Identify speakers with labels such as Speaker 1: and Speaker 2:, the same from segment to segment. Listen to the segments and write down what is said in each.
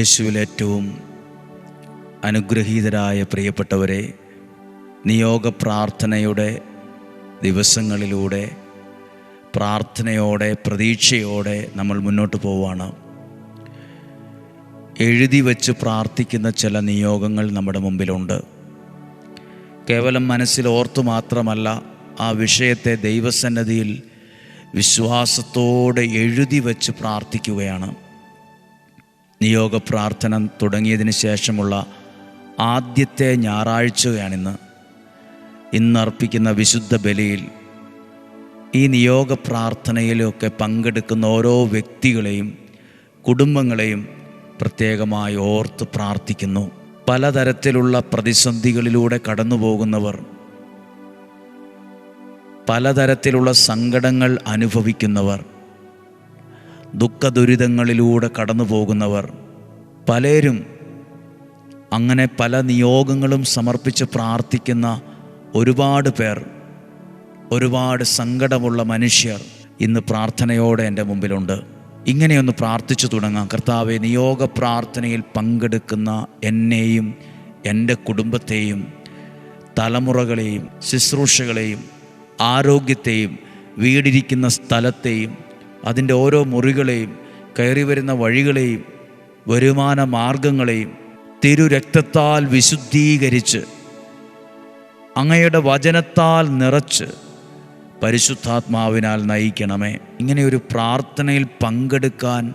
Speaker 1: യേശുവിൽ ഏറ്റവും അനുഗ്രഹീതരായ പ്രിയപ്പെട്ടവരെ നിയോഗ പ്രാർത്ഥനയുടെ ദിവസങ്ങളിലൂടെ പ്രാർത്ഥനയോടെ പ്രതീക്ഷയോടെ നമ്മൾ മുന്നോട്ട് പോവുകയാണ് എഴുതി വച്ച് പ്രാർത്ഥിക്കുന്ന ചില നിയോഗങ്ങൾ നമ്മുടെ മുമ്പിലുണ്ട്. കേവലം മനസ്സിൽ ഓർത്തു മാത്രമല്ല ആ വിഷയത്തെ ദൈവസന്നദ്ധിയിൽ വിശ്വാസത്തോടെ എഴുതി വച്ച് പ്രാർത്ഥിക്കുകയാണ്. നിയോഗ പ്രാർത്ഥന തുടങ്ങിയതിന് ശേഷമുള്ള ആദ്യത്തെ ഞായറാഴ്ചയാണിന്ന് ഇന്നർപ്പിക്കുന്ന വിശുദ്ധ ബലിയിൽ ഈ നിയോഗ പ്രാർത്ഥനയിലൊക്കെ പങ്കെടുക്കുന്ന ഓരോ വ്യക്തികളെയും കുടുംബങ്ങളെയും പ്രത്യേകമായി ഓർത്ത് പ്രാർത്ഥിക്കുന്നു. പലതരത്തിലുള്ള പ്രതിസന്ധികളിലൂടെ കടന്നു പോകുന്നവർ പലതരത്തിലുള്ള സങ്കടങ്ങൾ അനുഭവിക്കുന്നവർ ദുഃഖദുരിതങ്ങളിലൂടെ കടന്നു പോകുന്നവർ പലരും അങ്ങനെ പല നിയോഗങ്ങളും സമർപ്പിച്ച് പ്രാർത്ഥിക്കുന്ന ഒരുപാട് പേർ ഒരുപാട് സങ്കടമുള്ള മനുഷ്യർ ഇന്ന് പ്രാർത്ഥനയോടെ എന്റെ മുമ്പിലുണ്ട്. ഇങ്ങനെയൊന്ന് പ്രാർത്ഥിച്ചു തുടങ്ങാം. കർത്താവെ നിയോഗ പ്രാർത്ഥനയിൽ പങ്കെടുക്കുന്ന എന്നെയും എന്റെ കുടുംബത്തെയും തലമുറകളെയും ശുശ്രൂഷകളെയും ആരോഗ്യത്തെയും വീടിരിക്കുന്ന സ്ഥലത്തെയും അതിന്റെ ഓരോ മുറികളെയും കയറി വരുന്ന വഴികളെയും വരുമാന മാർഗങ്ങളെയും തിരുരക്തത്താൽ വിശുദ്ധീകരിച്ച് അങ്ങയുടെ വചനത്താൽ നിറച്ച് പരിശുദ്ധാത്മാവിനാൽ നയിക്കണമേ. ഇങ്ങനെ ഒരു പ്രാർത്ഥനയിൽ പങ്കെടുക്കാൻ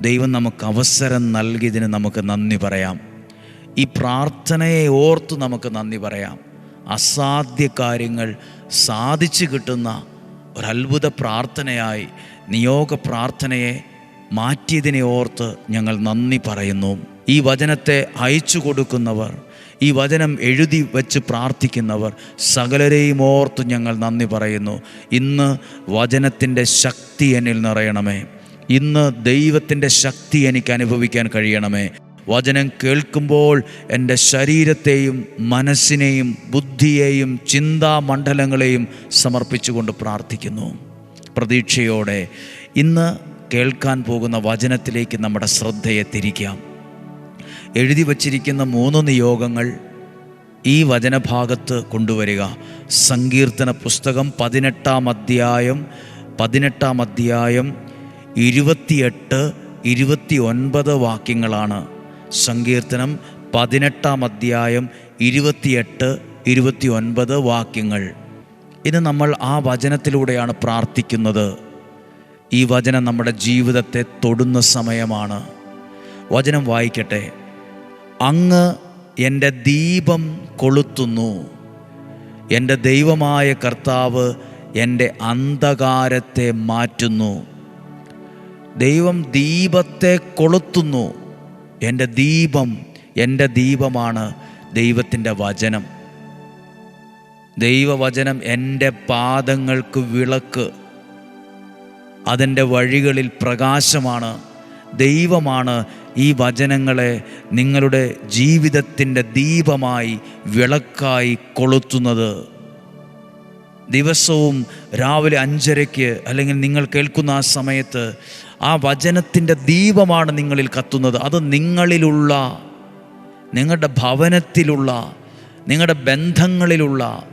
Speaker 1: ദൈവം നമുക്ക് അവസരം നൽകിയതിന് നമുക്ക് നന്ദി പറയാം. ഈ പ്രാർത്ഥനയെ ഓർത്ത് നമുക്ക് നന്ദി പറയാം. അസാധ്യ കാര്യങ്ങൾ സാധിച്ചു കിട്ടുന്ന ഒരത്ഭുത പ്രാർത്ഥനയായി നിയോഗ പ്രാർത്ഥനയെ മാറ്റിയതിനെ ഓർത്ത് ഞങ്ങൾ നന്ദി പറയുന്നു. ഈ വചനത്തെ അയച്ചു കൊടുക്കുന്നവർ ഈ വചനം എഴുതി വച്ച് പ്രാർത്ഥിക്കുന്നവർ സകലരെയും ഓർത്ത് ഞങ്ങൾ നന്ദി പറയുന്നു. ഇന്ന് വചനത്തിന്റെ ശക്തി എന്നിൽ നിറയണമേ. ഇന്ന് ദൈവത്തിന്റെ ശക്തി എനിക്ക് അനുഭവിക്കാൻ കഴിയണമേ. വചനം കേൾക്കുമ്പോൾ എന്റെ ശരീരത്തെയും മനസ്സിനെയും ബുദ്ധിയെയും ചിന്താമണ്ഡലങ്ങളെയും സമർപ്പിച്ചുകൊണ്ട് പ്രാർത്ഥിക്കുന്നു. പ്രതീക്ഷയോടെ ഇന്ന് കേൾക്കാൻ പോകുന്ന വചനത്തിലേക്ക് നമ്മുടെ ശ്രദ്ധയെ തിരിക്കാം. എഴുതി വച്ചിരിക്കുന്ന മൂന്ന് നിയോഗങ്ങൾ ഈ വചനഭാഗത്ത് കൊണ്ടുവരിക. സങ്കീർത്തന പുസ്തകം പതിനെട്ടാം അധ്യായം പതിനെട്ടാം അധ്യായം ഇരുപത്തിയെട്ട് ഇരുപത്തി ഒൻപത് വാക്യങ്ങളാണ്. സങ്കീർത്തനം പതിനെട്ടാം അധ്യായം ഇരുപത്തിയെട്ട് ഇരുപത്തി ഒൻപത് വാക്യങ്ങൾ. ഇത് നമ്മൾ ആ വചനത്തിലൂടെയാണ് പ്രാർത്ഥിക്കുന്നത്. ഈ വചനം നമ്മുടെ ജീവിതത്തെ തൊടുന്ന സമയമാണ്. വചനം വായിക്കട്ടെ. അങ്ങ് എന്റെ ദീപം കൊളുത്തുന്നു. എന്റെ ദൈവമായ കർത്താവ് എന്റെ അന്ധകാരത്തെ മാറ്റുന്നു. ദൈവം ദീപത്തെ കൊളുത്തുന്നു. എന്റെ ദീപം എന്റെ ദീപമാണ് ദൈവത്തിന്റെ വചനം. ദൈവവചനം എന്റെ പാദങ്ങൾക്ക് വിളക്ക്. അതിന്റെ വഴികളിൽ പ്രകാശമാണ്. ദൈവമാണ് ഈ വചനങ്ങളെ നിങ്ങളുടെ ജീവിതത്തിന്റെ ദീപമായി വിളക്കായി കൊളുത്തുന്നത്. ദിവസവും രാവിലെ അഞ്ചരയ്ക്ക് അല്ലെങ്കിൽ നിങ്ങൾ കേൾക്കുന്ന ആ സമയത്ത് ആ വചനത്തിന്റെ ദീപമാണ് നിങ്ങളിൽ കത്തുന്നത്. അത് നിങ്ങളിലുള്ള നിങ്ങളുടെ ഭവനത്തിലുള്ള നിങ്ങളുടെ ബന്ധങ്ങളിലുള്ള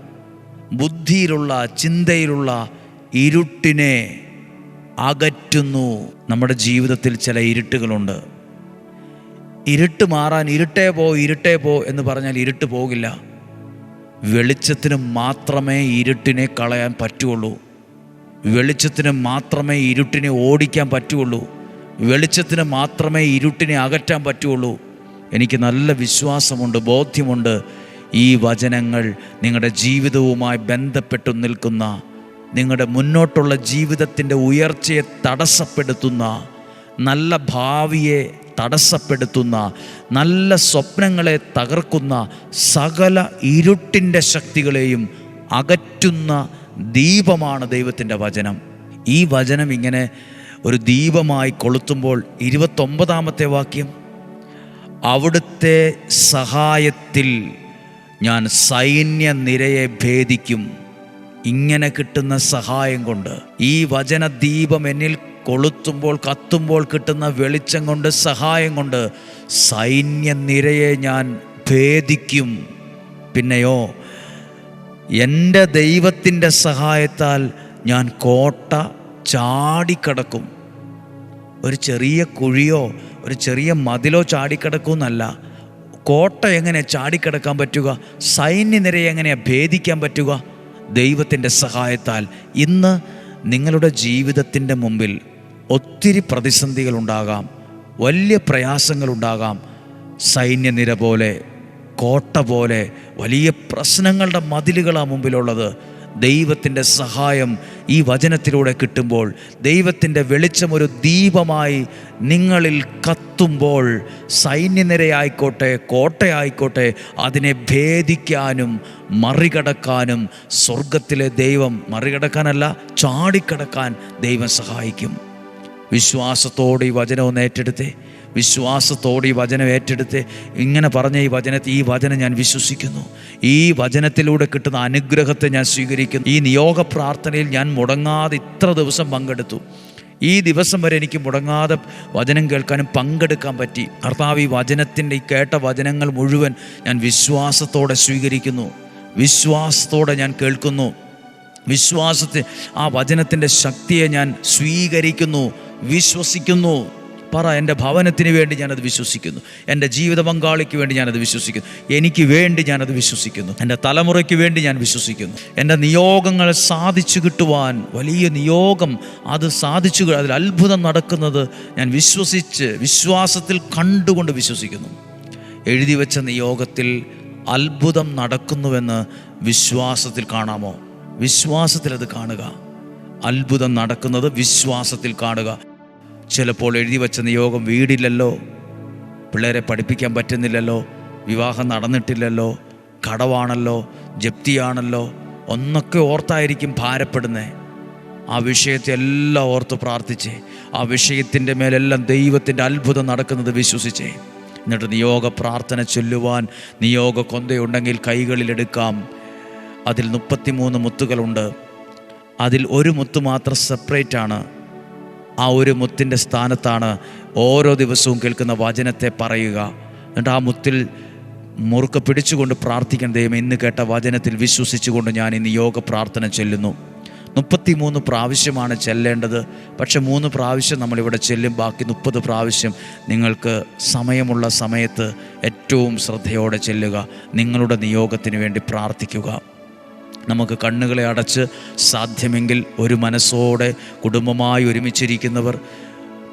Speaker 1: ബുദ്ധിയിലുള്ള ചിന്തയിലുള്ള ഇരുട്ടിനെ അകറ്റുന്നു. നമ്മുടെ ജീവിതത്തിൽ ചില ഇരുട്ടുകളുണ്ട്. ഇരുട്ട് മാറാൻ ഇരുട്ടേ പോ ഇരുട്ടേ പോ എന്ന് പറഞ്ഞാൽ ഇരുട്ട് പോകില്ല. വെളിച്ചത്തിന് മാത്രമേ ഇരുട്ടിനെ കളയാൻ പറ്റുള്ളൂ. വെളിച്ചത്തിന് മാത്രമേ ഇരുട്ടിനെ ഓടിക്കാൻ പറ്റുള്ളൂ. വെളിച്ചത്തിന് മാത്രമേ ഇരുട്ടിനെ അകറ്റാൻ പറ്റുള്ളൂ. എനിക്ക് നല്ല വിശ്വാസമുണ്ട് ബോധ്യമുണ്ട്. ഈ വചനങ്ങൾ നിങ്ങളുടെ ജീവിതവുമായി ബന്ധപ്പെട്ടു നിൽക്കുന്ന നിങ്ങളുടെ മുന്നോട്ടുള്ള ജീവിതത്തിന്റെ ഉയർച്ചയെ തടസ്സപ്പെടുത്തുന്ന നല്ല ഭാവിയെ തടസ്സപ്പെടുത്തുന്ന നല്ല സ്വപ്നങ്ങളെ തകർക്കുന്ന സകല ഇരുട്ടിന്റെ ശക്തികളെയും അകറ്റുന്ന ദീപമാണ് ദൈവത്തിന്റെ വചനം. ഈ വചനം ഇങ്ങനെ ഒരു ദീപമായി കൊളുത്തുമ്പോൾ ഇരുപത്തൊമ്പതാമത്തെ വാക്യം അവിടുത്തെ സഹായത്തിൽ ഞാൻ സൈന്യ നിരയെ ഭേദിക്കും. ഇങ്ങനെ കിട്ടുന്ന സഹായം കൊണ്ട് ഈ വചനദീപം എന്നിൽ കൊളുത്തുമ്പോൾ കത്തുമ്പോൾ കിട്ടുന്ന വെളിച്ചം കൊണ്ട് സഹായം കൊണ്ട് സൈന്യ നിരയെ ഞാൻ ഭേദിക്കും. പിന്നെയോ എന്റെ ദൈവത്തിന്റെ സഹായത്താൽ ഞാൻ കോട്ട ചാടിക്കടക്കും. ഒരു ചെറിയ കുഴിയോ ഒരു ചെറിയ മതിലോ ചാടിക്കിടക്കുമെന്നല്ല. കോട്ട എങ്ങനെ ചാടിക്കിടക്കാൻ പറ്റുക? സൈന്യനിരയെ എങ്ങനെ ഭേദിക്കാൻ പറ്റുക? ദൈവത്തിന്റെ സഹായത്താൽ ഇന്ന് നിങ്ങളുടെ ജീവിതത്തിന്റെ മുമ്പിൽ ഒത്തിരി പ്രതിസന്ധികളുണ്ടാകാം വലിയ പ്രയാസങ്ങളുണ്ടാകാം സൈന്യനിര പോലെ കോട്ട പോലെ വലിയ പ്രശ്നങ്ങളുടെ മതിലുകളാണ് മുമ്പിലുള്ളത്. ദൈവത്തിന്റെ സഹായം ഈ വചനത്തിലൂടെ കിട്ടുമ്പോൾ ദൈവത്തിന്റെ വെളിച്ചം ഒരു ദീപമായി നിങ്ങളിൽ കത്തുമ്പോൾ സൈന്യനിരയായിക്കോട്ടെ കോട്ടയായിക്കോട്ടെ അതിനെ ഭേദിക്കാനും മറികടക്കാനും സ്വർഗത്തിലെ ദൈവം മറികടക്കാനല്ല ചാടിക്കടക്കാൻ ദൈവം സഹായിക്കും. വിശ്വാസത്തോടെ ഈ വചനവും ഏറ്റെടുത്തേ. വിശ്വാസത്തോടെ ഈ വചനം ഏറ്റെടുത്ത് ഇങ്ങനെ പറഞ്ഞ ഈ വചനത്തെ ഈ വചനം ഞാൻ വിശ്വസിക്കുന്നു. ഈ വചനത്തിലൂടെ കിട്ടുന്ന അനുഗ്രഹത്തെ ഞാൻ സ്വീകരിക്കുന്നു. ഈ നിയോഗ പ്രാർത്ഥനയിൽ ഞാൻ മുടങ്ങാതെ ഇത്ര ദിവസം പങ്കെടുത്തു. ഈ ദിവസം വരെ എനിക്ക് മുടങ്ങാതെ വചനം കേൾക്കാനും പങ്കെടുക്കാൻ പറ്റി. കർത്താവ് ഈ വചനത്തിന്റെ ഈ കേട്ട വചനങ്ങൾ മുഴുവൻ ഞാൻ വിശ്വാസത്തോടെ സ്വീകരിക്കുന്നു. വിശ്വാസത്തോടെ ഞാൻ കേൾക്കുന്നു. വിശ്വാസത്തെ ആ വചനത്തിന്റെ ശക്തിയെ ഞാൻ സ്വീകരിക്കുന്നു. വിശ്വസിക്കുന്നു. പറ എന്റെ ഭവനത്തിന് വേണ്ടി ഞാനത് വിശ്വസിക്കുന്നു. എന്റെ ജീവിത പങ്കാളിക്ക് വേണ്ടി ഞാനത് വിശ്വസിക്കുന്നു. എനിക്ക് വേണ്ടി ഞാനത് വിശ്വസിക്കുന്നു. എന്റെ തലമുറയ്ക്ക് വേണ്ടി ഞാൻ വിശ്വസിക്കുന്നു. എന്റെ നിയോഗങ്ങൾ സാധിച്ചു കിട്ടുവാൻ വലിയ നിയോഗം അത് സാധിച്ചു അതിൽ അത്ഭുതം നടക്കുന്നത് ഞാൻ വിശ്വസിച്ച് വിശ്വാസത്തിൽ കണ്ടുകൊണ്ട് വിശ്വസിക്കുന്നു. എഴുതി വെച്ച നിയോഗത്തിൽ അത്ഭുതം നടക്കുന്നുവെന്ന് വിശ്വാസത്തിൽ കാണാമോ? വിശ്വാസത്തിൽ അത് കാണുക. അത്ഭുതം നടക്കുന്നത് വിശ്വാസത്തിൽ കാണുക. ചിലപ്പോൾ എഴുതി വച്ച നിയോഗം വീടില്ലല്ലോ. പിള്ളേരെ പഠിപ്പിക്കാൻ പറ്റുന്നില്ലല്ലോ. വിവാഹം നടന്നിട്ടില്ലല്ലോ. കടവാണല്ലോ. ജപ്തിയാണല്ലോ. ഒന്നൊക്കെ ഓർത്തായിരിക്കും ഭാരപ്പെടുന്നത് ആ വിഷയത്തെ എല്ലാം ഓർത്ത് പ്രാർത്ഥിച്ച്. ആ വിഷയത്തിന്റെ മേലെല്ലാം ദൈവത്തിന്റെ അത്ഭുതം നടക്കുന്നത് വിശ്വസിച്ചേ. എന്നിട്ട് നിയോഗ പ്രാർത്ഥന ചൊല്ലുവാൻ നിയോഗ കൊന്തയുണ്ടെങ്കിൽ കൈകളിലെടുക്കാം അതിൽ മുപ്പത്തിമൂന്ന് മുത്തുകളുണ്ട്. അതിൽ ഒരു മുത്ത് മാത്രം സെപ്പറേറ്റ് ആണ്. ആ ഒരു മുത്തിന്റെ സ്ഥാനത്താണ് ഓരോ ദിവസവും കേൾക്കുന്ന വചനത്തെ പറയുക. എന്നിട്ട് ആ മുത്തിൽ മുറുക്ക പിടിച്ചുകൊണ്ട് പ്രാർത്ഥിക്കണം. ദൈവം ഇന്ന് കേട്ട വചനത്തിൽ വിശ്വസിച്ചുകൊണ്ട് ഞാൻ ഇന്ന് യോഗ പ്രാർത്ഥന ചെല്ലുന്നു. മുപ്പത്തിമൂന്ന് പ്രാവശ്യമാണ് ചെല്ലേണ്ടത്. പക്ഷെ മൂന്ന് പ്രാവശ്യം നമ്മളിവിടെ ചെല്ലും. ബാക്കി മുപ്പത് പ്രാവശ്യം നിങ്ങൾക്ക് സമയമുള്ള സമയത്ത് ഏറ്റവും ശ്രദ്ധയോടെ ചെല്ലുക. നിങ്ങളുടെ നിയോഗത്തിന് വേണ്ടി പ്രാർത്ഥിക്കുക. നമുക്ക് കണ്ണുകളെ അടച്ച് സാധ്യമെങ്കിൽ ഒരു മനസ്സോടെ കുടുംബമായി ഒരുമിച്ചിരിക്കുന്നവർ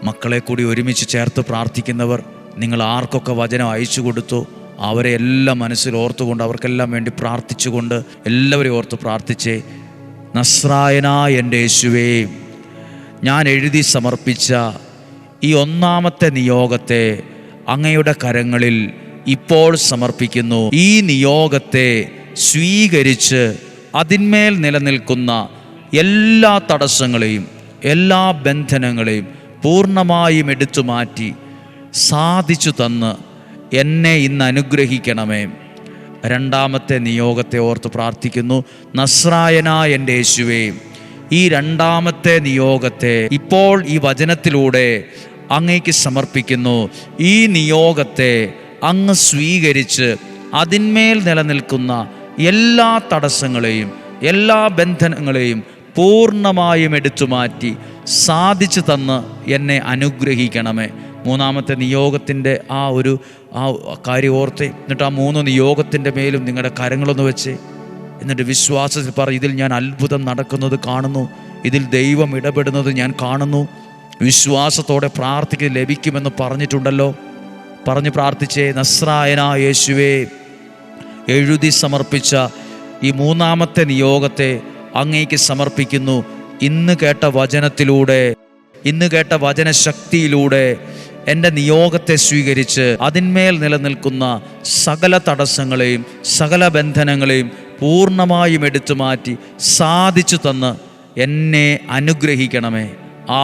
Speaker 1: മക്കളെ കൂടി ഒരുമിച്ച് ചേർത്ത് പ്രാർത്ഥിക്കുന്നവർ നിങ്ങൾ ആർക്കൊക്കെ വചനം അയച്ചു കൊടുത്തു അവരെ എല്ലാം മനസ്സിൽ ഓർത്തുകൊണ്ട് അവർക്കെല്ലാം വേണ്ടി പ്രാർത്ഥിച്ചുകൊണ്ട് എല്ലാവരെയും ഓർത്ത് പ്രാർത്ഥിച്ചേ നസ്രായന എന്റെ യേശുവേ ഞാൻ എഴുതി സമർപ്പിച്ച ഈ ഒന്നാമത്തെ നിയോഗത്തെ അങ്ങയുടെ കരങ്ങളിൽ ഇപ്പോൾ സമർപ്പിക്കുന്നു. ഈ നിയോഗത്തെ സ്വീകരിച്ച് അതിന്മേൽ നിലനിൽക്കുന്ന എല്ലാ തടസ്സങ്ങളെയും എല്ലാ ബന്ധനങ്ങളെയും പൂർണമായും എടുത്തു മാറ്റി സാധിച്ചു തന്ന് എന്നെ ഇന്ന് അനുഗ്രഹിക്കണമേ. രണ്ടാമത്തെ നിയോഗത്തെ ഓർത്ത് പ്രാർത്ഥിക്കുന്നു. നസ്രായന എന്റെ യേശുവേ ഈ രണ്ടാമത്തെ നിയോഗത്തെ ഇപ്പോൾ ഈ വചനത്തിലൂടെ അങ്ങേക്ക് സമർപ്പിക്കുന്നു. ഈ നിയോഗത്തെ അങ്ങ് സ്വീകരിച്ച് അതിന്മേൽ നിലനിൽക്കുന്ന എല്ലാ തടസ്സങ്ങളെയും എല്ലാ ബന്ധനങ്ങളെയും പൂർണമായും എടുത്തു മാറ്റി സാധിച്ചു തന്ന് എന്നെ അനുഗ്രഹിക്കണമേ. മൂന്നാമത്തെ നിയോഗത്തിന്റെ ആ ഒരു ആ കാര്യം ഓർത്ത് എന്നിട്ട് ആ മൂന്ന് നിയോഗത്തിന്റെ മേലും നിങ്ങളുടെ കരങ്ങളൊന്ന് വെച്ച് എന്നിട്ട് വിശ്വാസത്തിൽ പറ ഇതിൽ ഞാൻ അത്ഭുതം നടക്കുന്നത് കാണുന്നു. ഇതിൽ ദൈവം ഇടപെടുന്നത് ഞാൻ കാണുന്നു. വിശ്വാസത്തോടെ പ്രാർത്ഥിക്കുന്നത് ലഭിക്കുമെന്ന് പറഞ്ഞിട്ടുണ്ടല്ലോ. പറഞ്ഞ് പ്രാർത്ഥിച്ചേ നസ്രായന യേശുവേ. എഴുതി സമർപ്പിച്ച ഈ മൂന്നാമത്തെ നിയോഗത്തെ അങ്ങേക്ക് സമർപ്പിക്കുന്നു. ഇന്ന് കേട്ട വചനത്തിലൂടെ ഇന്ന് കേട്ട വചനശക്തിയിലൂടെ എന്റെ നിയോഗത്തെ സ്വീകരിച്ച് അതിന്മേൽ നിലനിൽക്കുന്ന സകല തടസ്സങ്ങളെയും സകല ബന്ധനങ്ങളെയും പൂർണമായും എടുത്തു മാറ്റി സാധിച്ചു തന്ന് എന്നെ അനുഗ്രഹിക്കണമേ. ആ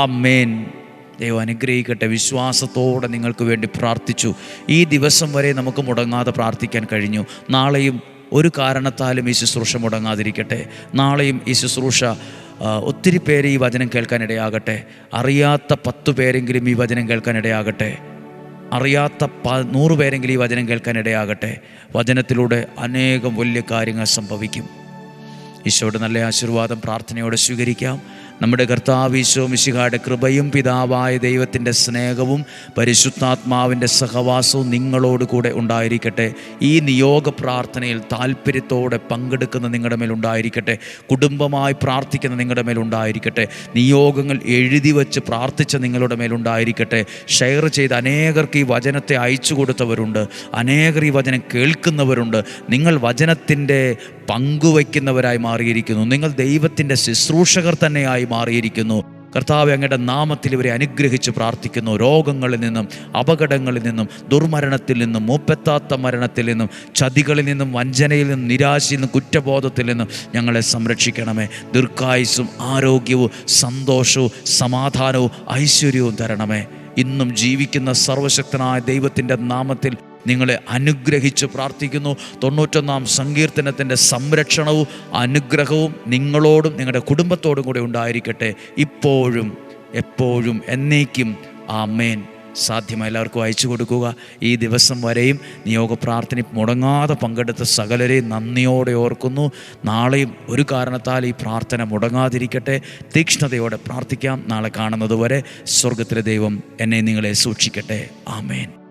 Speaker 1: ദൈവം അനുഗ്രഹിക്കട്ടെ. വിശ്വാസത്തോടെ നിങ്ങൾക്ക് വേണ്ടി പ്രാർത്ഥിച്ചു. ഈ ദിവസം വരെ നമുക്ക് മുടങ്ങാതെ പ്രാർത്ഥിക്കാൻ കഴിഞ്ഞു. നാളെയും ഒരു കാരണത്താലും ഈ ശുശ്രൂഷ മുടങ്ങാതിരിക്കട്ടെ. നാളെയും ഈ ശുശ്രൂഷ ഒത്തിരി പേര് ഈ വചനം കേൾക്കാനിടയാകട്ടെ. അറിയാത്ത പത്തു പേരെങ്കിലും ഈ വചനം കേൾക്കാനിടയാകട്ടെ. അറിയാത്ത പ നൂറ് പേരെങ്കിലും ഈ വചനം കേൾക്കാനിടയാകട്ടെ. വചനത്തിലൂടെ അനേകം വലിയ കാര്യങ്ങൾ സംഭവിക്കും. ഈശോയുടെ നല്ല ആശീർവാദം പ്രാർത്ഥനയോടെ സ്വീകരിക്കാം. നമ്മുടെ കർത്താവീശോ മിശിഹായുടെ കൃപയും പിതാവായ ദൈവത്തിന്റെ സ്നേഹവും പരിശുദ്ധാത്മാവിന്റെ സഹവാസവും നിങ്ങളോട് കൂടെ ഉണ്ടായിരിക്കട്ടെ. ഈ നിയോഗ പ്രാർത്ഥനയിൽ താല്പര്യത്തോടെ പങ്കെടുക്കുന്ന നിങ്ങളുടെ മേൽ ഉണ്ടായിരിക്കട്ടെ. കുടുംബമായി പ്രാർത്ഥിക്കുന്ന നിങ്ങളുടെ മേൽ ഉണ്ടായിരിക്കട്ടെ. നിയോഗങ്ങൾ എഴുതി വച്ച് പ്രാർത്ഥിച്ച നിങ്ങളുടെ മേൽ ഉണ്ടായിരിക്കട്ടെ. ഷെയർ ചെയ്ത് അനേകർക്ക് ഈ വചനത്തെ അയച്ചു കൊടുത്തവരുണ്ട്. അനേകർ ഈ വചനം കേൾക്കുന്നവരുണ്ട്. നിങ്ങൾ വചനത്തിന്റെ പങ്കുവയ്ക്കുന്നവരായി മാറിയിരിക്കുന്നു. നിങ്ങൾ ദൈവത്തിന്റെ ശുശ്രൂഷകർ തന്നെയായി മാറിയിരിക്കുന്നു. കർത്താവ് അങ്ങയുടെ നാമത്തിൽ ഇവരെ അനുഗ്രഹിച്ച് പ്രാർത്ഥിക്കുന്നു. രോഗങ്ങളിൽ നിന്നും അപകടങ്ങളിൽ നിന്നും ദുർമരണത്തിൽ നിന്നും മൂപ്പെത്താത്ത മരണത്തിൽ നിന്നും ചതികളിൽ നിന്നും വഞ്ചനയിൽ നിന്നും നിരാശയിൽ നിന്നും കുറ്റബോധത്തിൽ നിന്നും ഞങ്ങളെ സംരക്ഷിക്കണമേ. ദീർഘായുസും ആരോഗ്യവും സന്തോഷവും സമാധാനവും ഐശ്വര്യവും തരണമേ. ഇന്നും ജീവിക്കുന്ന സർവശക്തനായ ദൈവത്തിന്റെ നാമത്തിൽ നിങ്ങളെ അനുഗ്രഹിച്ച് പ്രാർത്ഥിക്കുന്നു. തൊണ്ണൂറ്റൊന്നാം സങ്കീർത്തനത്തിന്റെ സംരക്ഷണവും അനുഗ്രഹവും നിങ്ങളോടും നിങ്ങളുടെ കുടുംബത്തോടും കൂടെ ഉണ്ടായിരിക്കട്ടെ. ഇപ്പോഴും എപ്പോഴും എന്നേക്കും. ആമേൻ. സാധ്യമായി എല്ലാവർക്കും അയച്ചു കൊടുക്കുക. ഈ ദിവസം വരെയും നിയോഗ പ്രാർത്ഥന മുടങ്ങാതെ പങ്കെടുത്ത സകലരെയും നന്ദിയോടെ ഓർക്കുന്നു. നാളെയും ഒരു കാരണത്താൽ ഈ പ്രാർത്ഥന മുടങ്ങാതിരിക്കട്ടെ. തീക്ഷ്ണതയോടെ പ്രാർത്ഥിക്കാം. നാളെ കാണുന്നത് വരെ സ്വർഗത്തിലെ ദൈവം എന്നെ നിങ്ങളെ സൂക്ഷിക്കട്ടെ. ആമേൻ.